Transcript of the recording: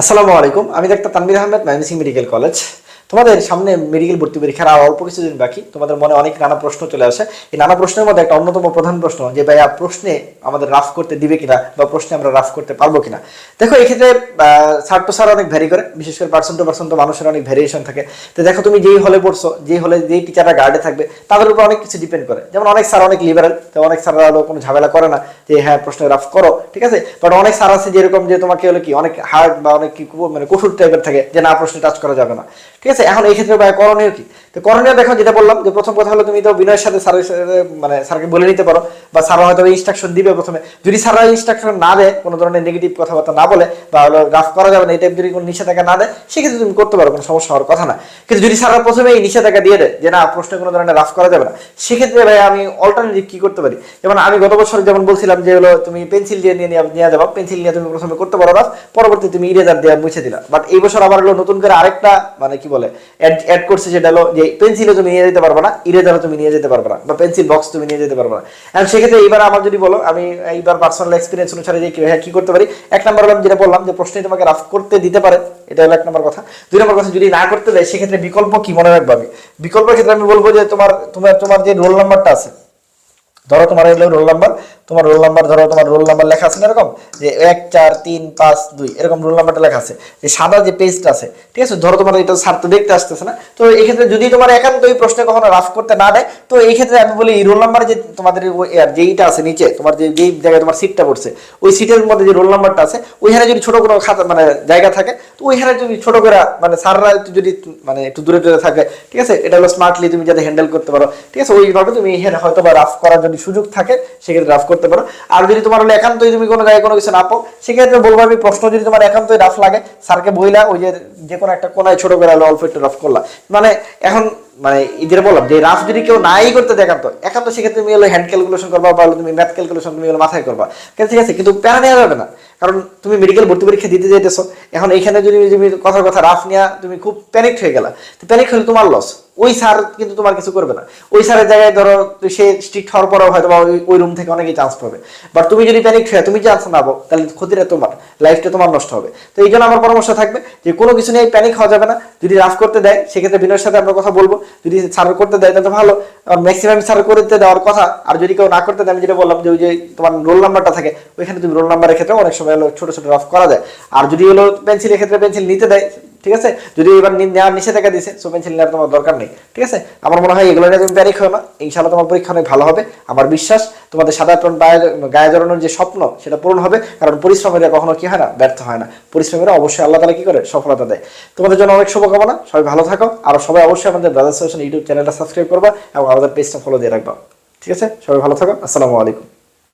আসসালামু আলাইকুম। আমি doctor Tanvir Ahmed Mymensingh medical college. তোমাদের সামনে মেডিকেল ভর্তি পরীক্ষার আর অল্প কিছুদিন বাকি। তোমাদের মনে অনেক নানা প্রশ্ন চলে আসে। এই নানা প্রশ্নের মধ্যে একটা অন্যতম প্রধান প্রশ্ন যে, ভাইয়া, প্রশ্নে আমাদের রাফ করতে দিবে কিনা বা প্রশ্নে আমরা রাফ করতে পারব কিনা? দেখো, এক্ষেত্রে স্যার টু স্যার অনেক ভ্যারি করে, বিশেষ করে পার্সেন্ট টু পার্সেন্ট তো মানুষের অনেক ভ্যারিয়েশন থাকে। তো দেখো, তুমি যেই হলে পড়ছো, যেই হলে যেই টিচাররা গার্ডে থাকবে, তাদের উপর অনেক কিছু ডিপেন্ড করে। যেমন অনেক স্যার অনেক লিবারাল তো অনেক স্যাররা হলো কোনো ঝামেলা করে না যে হ্যাঁ প্রশ্নে রাফ করো ঠিক আছে? বাট অনেক স্যার আছে যেরকম যে, তোমাকে হলো কি, অনেক হার্ড বা অনেক কি মানে কঠোর টাইপের থাকে যে, না, প্রশ্নে টাচ করা যাবে না ঠিক আছে? এখন এই ক্ষেত্রে ভাই করণীয় কি? তো করণীয় দেখো, যেটা বললাম যে প্রথম কথা হলো তুমি তো বিনয়ের সাথে স্যারের মানে স্যারকে বলে নিতে পারো, বা স্যার হয়তো ইনস্ট্রাকশন দিবে প্রথমে। যদি স্যাররা ইনস্ট্রাকশন না দেয়, কোনো ধরনের নেগেটিভ কথাবার্তা না বলে, বা হলো রাফ করা যাবে না, এই টাইপ যদি কোনো নিষেধাজ্ঞা না দেয়, সেক্ষেত্রে তুমি করতে পারো, কোনো সমস্যা হওয়ার কথা না। কিন্তু যদি স্যাররা প্রথমে এই নিষেধাজ্ঞা দিয়ে দেয়, যে না, প্রশ্নে কোনো ধরনের রাফ করা যাবে না, সেক্ষেত্রে ভাই আমি অল্টারনেটিভ কি করতে পারি? যেমন আমি গত বছর যেমন বলছিলাম যে হলো, তুমি পেন্সিল দিয়ে নিয়ে নিয়ে- নিয়ে যাবা পেন্সিল নিয়ে তুমি প্রথমে করতে পারো রাফ পরবর্তী তুমি ইরেজার দিয়ে মুছে দিলা। বাট এই বছর আবার হলো নতুন করে আরেকটা মানে কি বলে অ্যাড করছে সেটা হলো যে পেন্সিলও তুমি নিয়ে যেতে পারবে না ইরেজারও তুমি নিয়ে যেতে পারবে না বা পেন্সিল বক্স তুমি নিয়ে যেতে পারবে না। এখন সেক্ষেত্রে এইবার আমার যদি বলো আমি এইবার পার্সোনাল এক্সপিরিয়েন্স অনুসারে যে হ্যাঁ, কী করতে পারি? এক নম্বর হলাম যেটা বললাম যে প্রশ্নে তোমাকে রাফ করতে দিতে পারে এটা হলো এক নম্বর কথা। দুই নম্বর কথা যদি না করতে দেয় সেক্ষেত্রে বিকল্প কি মনে রাখবে? আমি বিকল্পের ক্ষেত্রে আমি বলব যে তোমার তোমার তোমার যে রোল নাম্বারটা আছে ধরো তোমার রোল নাম্বার তোমার রোল নাম্বার ধরো তোমার রোল নাম্বার লেখা আছে না এরকম? যে এক, চার, তিন, পাঁচ, দুই, এরকম রোল নাম্বারটা লেখা আছে। যে সাদা যে পেজটা আছে, ঠিক আছে? ধরো তোমার এটা স্যার তো দেখতে আসতেছে না? তো এই ক্ষেত্রে যদি তোমার একান্ত এই প্রশ্নে কখনো রাফ করতে না দেয়, তো এই ক্ষেত্রে আমি বলি এই রোল নাম্বার যে তোমাদের যেইটা আছে নিচে, তোমার যে যেই জায়গায় তোমার সিটটা পড়ছে, ওই সিটের মধ্যে যে রোল নাম্বারটা আছে, ওইখানে যদি ছোট কোনো খাতা মানে জায়গা থাকে, তো ওইখানে যদি ছোট করে মানে সাররা যদি মানে একটু দূরে দূরে থাকে, ঠিক আছে? এটা হলো স্মার্টলি তুমি যাতে হ্যান্ডেল করতে পারো, ঠিক আছে? ওইভাবে তুমি হয়তো বা রাফ করার যদি সুযোগ থাকে, সেক্ষেত্রে রাফ করতে পারো। আর যদি তোমার হলো একান্তই তুমি কোনো জায়গায় কোনো কিছু না পাও, সেক্ষেত্রে বলব আমি প্রশ্ন, যদি তোমার একান্তই রাফ লাগে, স্যারকে বইলা ওই যে যে কোনো একটা কোনায় ছোট করে অল্প একটু রাফ করলা। মানে এখন মানে যেটা বললাম, যে রাফ যদি কেউ নাই করতে দেয় একান্ত একান্ত সেক্ষেত্রে তুমি হলো হ্যান্ড ক্যালকুলেশন করবা বা তুমি ম্যাথ ক্যালকুলেশন তুমি হলো মাথায় করবা। কিন্তু ঠিক আছে, কিন্তু প্যারা নেওয়া যাবে না। কারণ তুমি মেডিকেল ভর্তি পরীক্ষা দিতে যেতেছো এখন এইখানে যদি তুমি কথার কথা রাফ নেওয়া তুমি খুব প্যানিক হয়ে গেলা। তো প্যানিক হলে তোমার লস ওই স্যার কিন্তু তোমার কিছু করবে না। ওই স্যারের জায়গায় ধরো সে স্ট্রিক্ট হওয়ার পরেও হয়তো বা ওই- রুম থেকে অনেকেই চান্স পাবে। বাট তুমি যদি প্যানিক হয়ে তুমি চান্স না পাও, তাহলে ক্ষতিটা তোমার। লাইফটা তোমার নষ্ট হবে। তো এই জন্য আমার পরামর্শ থাকবে যে কোনো কিছু নিয়ে প্যানিক হওয়া যাবে না। যদি রাফ করতে দেয়, সেক্ষেত্রে বিনয়ের সাথে আমরা কথা বলব। যদি স্যার করতে দেয়, তাহলে ভালো। আর ম্যাক্সিমাম স্যার করতে দেওয়ার কথা, আর যদি কেউ না করতে দেয়, আমি যেটা বললাম যে ওই যে তোমার রোল নাম্বারটা থাকে, ওইখানে তুমি রোল নাম্বারের ক্ষেত্রে অনেক সময় হলো ছোট ছোট রাফ করা যায়। আর যদি হলো পেন্সিলের ক্ষেত্রে পেন্সিল নিতে দেয় ঠিক আছে? যদি এবার নেওয়ার নিষেধাজ্ঞা দিছে সো পেন্সিল নেওয়ার তোমার দরকার নেই, ঠিক আছে? আমার মনে হয় এগুলো নিয়ে তুমি প্যানিক হয় না। ইনশাল্লাহ তোমার পরীক্ষা অনেক ভালো হবে। আমার বিশ্বাস, তোমাদের টন গায়ে জড়ানোর যে স্বপ্ন, সেটা পূরণ হবে। কারণ পরিশ্রমেরা কখনো কি হয় না? ব্যর্থ হয় না। পরিশ্রমেরা অবশ্যই আল্লাহ তালা কি করে? সফলতা দেয়। তোমাদের জন্য অনেক শুভকামনা। সবাই ভালো থাকো। আর সবাই অবশ্যই আমাদের ব্রাদার সলিউশন ইউটিউব চ্যানেলটা সাবস্ক্রাইব করবা এবং আমাদের পেজটা ফলো দিয়ে রাখবা। ঠিক আছে? সবাই ভালো থাকো। আসসালামু আলাইকুম।